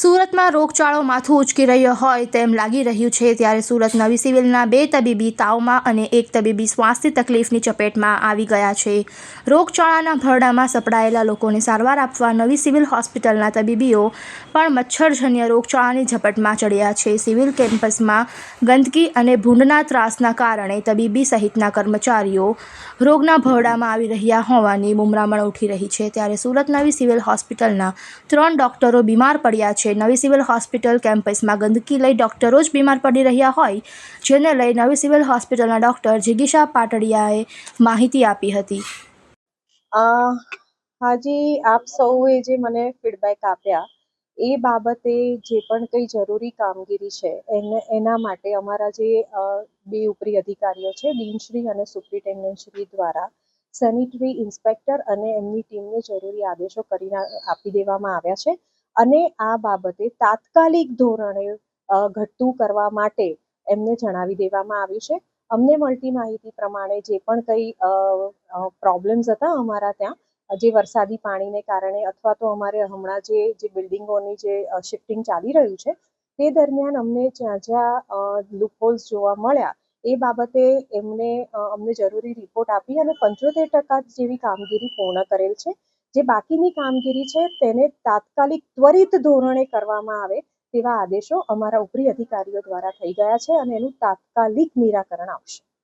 સુરતમાં રોગચાળો માથું ઉચકી રહ્યો હોય તેમ લાગી રહ્યું છે ત્યારે સુરત નવી સિવિલના બે તબીબી તાવમાં અને એક તબીબી શ્વાસની તકલીફની ચપેટમાં આવી ગયા છે. રોગચાળાના ભરડામાં સપડાયેલા લોકોને સારવાર આપવા નવી સિવિલ હોસ્પિટલના તબીબીઓ પણ મચ્છરજન્ય રોગચાળાની ઝપટમાં ચડ્યા છે. સિવિલ કેમ્પસમાં ગંદકી અને ભૂંડના ત્રાસના કારણે તબીબી સહિતના કર્મચારીઓ રોગના ભરડામાં આવી રહ્યા હોવાની બુમરામણ ઉઠી રહી છે. ત્યારે સુરત નવી સિવિલ હોસ્પિટલના ત્રણ ડોક્ટરો બીમાર પડ્યા છે. નવી સિવિલ હોસ્પિટલ કેમ્પસમાં ગંદકી લઈ ડોક્ટરો જ બીમાર પડી રહ્યા હોય, જેને લઈ નવી સિવિલ હોસ્પિટલના ડોક્ટર જિગીશા પાટડિયાએ માહિતી આપી હતી. હાજી, આપ સૌએ જે મને ફીડબેક આપ્યા, એ બાબતે જે પણ કંઈ જરૂરી કામગીરી છે, એને, એના માટે અમારા જે બે ઉપરી અધિકારીઓ છે, ડીનશ્રી અને સુપ્રિન્ટેન્ડન્ટશ્રી દ્વારા સેનિટરી ઇન્સ્પેક્ટર અને એમની ટીમને જરૂરી આદેશો કરીને આપી દેવામાં આવ્યા છે. અને આ બાબતે તાત્કાલિક ધોરણે ઘટતું કરવા માટે એમને જણાવી દેવામાં આવ્યું છે. અમને મળતી માહિતી પ્રમાણે જે પણ કંઈ પ્રોબ્લેમ્સ હતા અમારા ત્યાં, જે વરસાદી પાણીને કારણે અથવા તો અમારે હમણાં જે જે બિલ્ડિંગોની જે શિફ્ટિંગ ચાલી રહ્યું છે, તે દરમિયાન અમને જ્યાં જ્યાં લૂપહોલ્સ જોવા મળ્યા, એ બાબતે એમને અમને જરૂરી રિપોર્ટ આપી અને પંચોતેર ટકા જેવી કામગીરી પૂર્ણ કરેલ છે. જે બાકીની કામગીરી છે તેને તાત્કાલિક ત્વરિત ધોરણે કરવામાં આવે તેવા આદેશો અમારા ઉપરી અધિકારીઓ દ્વારા થઈ ગયા છે અને એનું તાત્કાલિક નિરાકરણ આવશે.